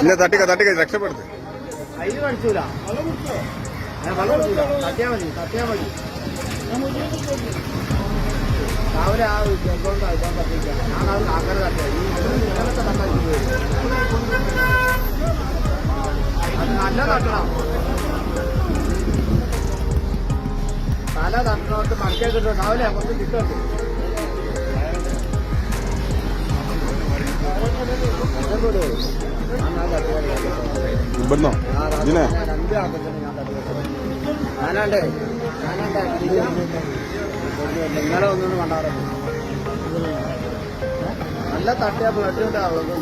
ഇല്ല തട്ടിക്ക തട്ടിക്ക രക്ഷപ്പെടുത്ത് അതിന് കടിച്ചൂല നല്ല തട്ടണം തല തട്ടണോട്ട് മടക്കിയ കിട്ടും രാവിലെ കുറച്ച് കിട്ടും ഇവിടുന്നോ? ഇതിനെ? ഞാനാണ്ടേ നിങ്ങളെ ഒന്നും കണ്ടാറുണ്ട് നല്ല തട്ടിയാ ബ്ലഡ് ഉണ്ടാവുള്ളൂ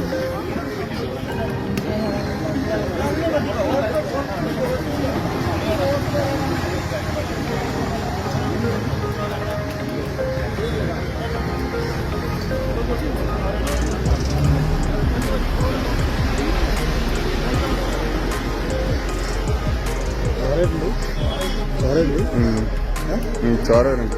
ഉം. ഉം, ചോര വരുന്നുണ്ട്